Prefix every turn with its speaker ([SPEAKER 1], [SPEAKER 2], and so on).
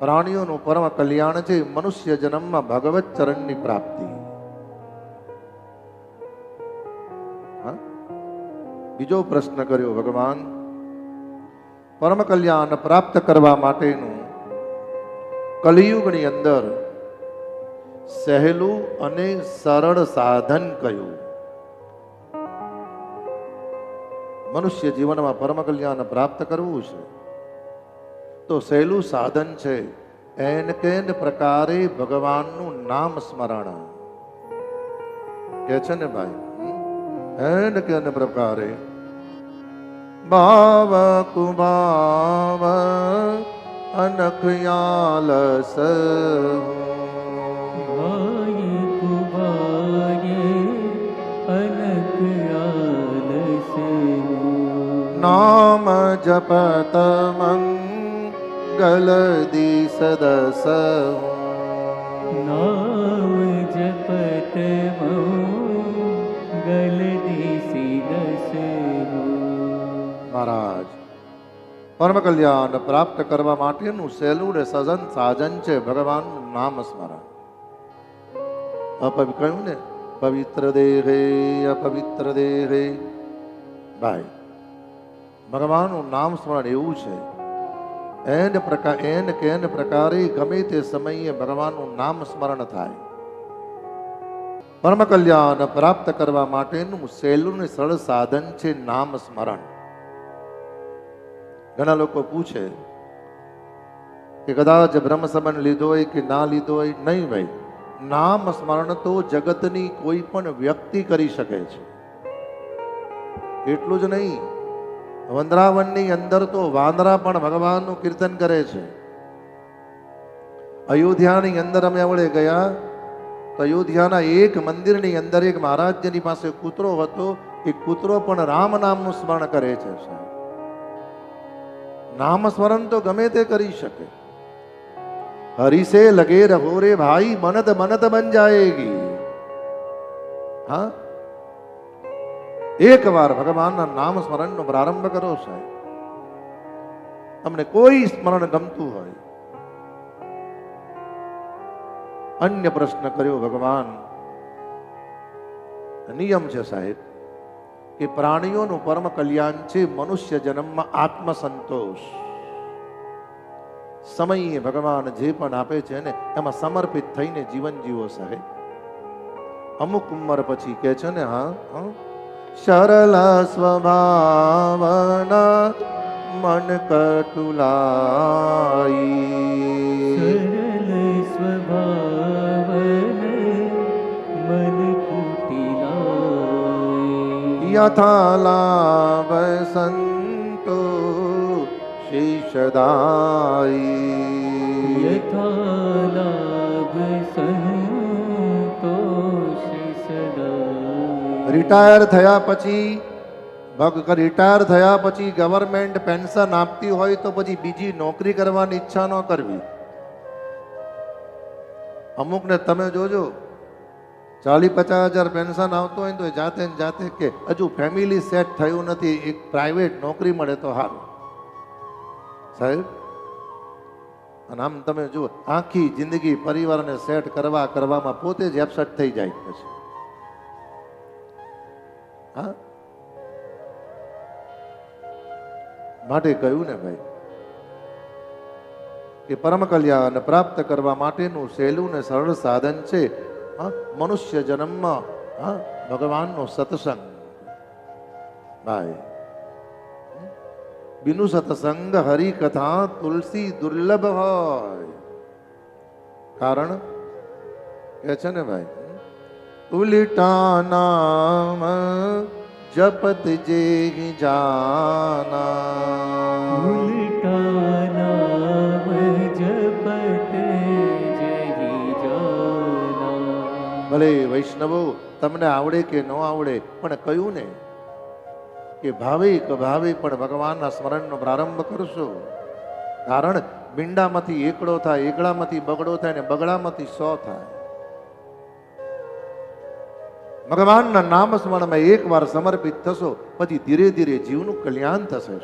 [SPEAKER 1] પ્રાણીઓનું પરમ કલ્યાણ છે મનુષ્ય જન્મમાં ભગવત ચરણની પ્રાપ્તિ? બીજો પ્રશ્ન કર્યો ભગવાન પરમ કલ્યાણ પ્રાપ્ત કરવા માટેનું કલિયુગની અંદર સહેલું અને સરળ સાધન કયું? મનુષ્ય જીવનમાં પરમ કલ્યાણ પ્રાપ્ત કરવું છે. તો સહેલું સાધન છે. એન કેન પ્રકારે ભગવાનનું નામ સ્મરણ. કે છે ને ભાઈ? એન કેન પ્રકારે. ભાવ કુભાવ અનખયાલસ નામ જપત મંગલ
[SPEAKER 2] જપત ગલ દિસી દસ
[SPEAKER 1] મહારાજ પરમ કલ્યાણ પ્રાપ્ત કરવા માટેનું સહેલું ને સજન સાજન છે ભગવાનનું નામ સ્મરણ અપવિ કહ્યું ને પવિત્ર દેહે અપવિત્ર દેહે ભાઈ ભગવાનનું નામ સ્મરણ એવું છે એન પ્રકાર એન કેન પ્રકારે ગમે તે સમયે ભગવાનનું નામ સ્મરણ થાય. પરમ કલ્યાણ પ્રાપ્ત કરવા માટેનું સહેલું ને સરળ સાધન છે નામ સ્મરણ. ઘણા લોકો પૂછે કે કદાચ બ્રહ્મ સંબંધ લીધો હોય કે ના લીધો હોય, નહીં ભાઈ. નામ સ્મરણ તો જગતની કોઈ પણ વ્યક્તિ કરી શકે છે. એટલું જ નહીં. વંદરાવનની અંદર તો વાંદરા પણ ભગવાનનું કીર્તન કરે છે. અયોધ્યાની અંદર અમે આવડે ગયા, તો અયોધ્યાના એક મંદિરની અંદર એક મહારાજની પાસે કૂતરો હતો, એ કૂતરો પણ રામ નામનું સ્મરણ કરે છે નામ સ્મરણ તો ગમે તે કરી શકે. હરિસે લગે રહો રે ભાઈ મનત મનત બન જાયગી. હા? એક વાર ભગવાનના નામ સ્મરણનો પ્રારંભ કરો સાહેબ. તમને કોઈ સ્મરણ ગમતું હોય. અન્ય પ્રશ્ન કર્યો, ભગવાન, નિયમ છે સાહેબ, કે પ્રાણીઓનું પરમ કલ્યાણ છે મનુષ્ય જન્મમાં આત્મસંતોષ. સમયે ભગવાન જે પણ આપે છે ને, એમાં સમર્પિત થઈને જીવન જીવો સાહેબ. અમુક ઉંમર પછી કે છે ને, હા હા સરળ સ્વભાવના મન કટુલાઈ
[SPEAKER 2] સરલ સ્વભાવ મન કુટિલાય.
[SPEAKER 1] યથા લાભ સંતો શિષદાઈ
[SPEAKER 2] યથા
[SPEAKER 1] રિટાયર થયા પછી રિટાયર થયા પછી ગવર્મેન્ટ પેન્શન આપતી હોય તો પછી બીજી નોકરી કરવાની ઈચ્છા ન કરવી. અમુકને તમે જોજો ચાલી પચાસ હજાર પેન્શન આવતું હોય તો એ જાતે જાતે કે હજુ ફેમિલી સેટ થયું નથી, એક પ્રાઇવેટ નોકરી મળે તો સારું. સાહેબ, અને આમ તમે જુઓ, આખી જિંદગી પરિવારને સેટ કરવા, કરવામાં પોતે જ એપસેટ થઈ જાય પછી. હા? માટે કહ્યું ને ભાઈ, કે પરમ કલ્યાણ પ્રાપ્ત કરવા માટેનું સહેલું ને સરળ સાધન છે, હા? મનુષ્ય જન્મમાં, હા? ભગવાનનો સત્સંગ. ભાઈ બિનુ સત્સંગ હરિ કથા તુલસી દુર્લભ હોય. કારણ કે છે ને ભાઈ ઉલટા નામ જપત
[SPEAKER 2] જહી જાના
[SPEAKER 1] ભલે વૈષ્ણવો તમને આવડે કે ન આવડે પણ કહ્યું ને કે ભાવે કે ભાવે પણ ભગવાનના સ્મરણનો પ્રારંભ કરશો. કારણ બિંડામાંથી એકડો થાય એકડામાંથી બગડો થાય ને બગડામાંથી સો થાય. ભગવાનના નામ સ્મરણમાં એકવાર સમર્પિત થશો પછી ધીરે ધીરે જીવનું કલ્યાણ થશે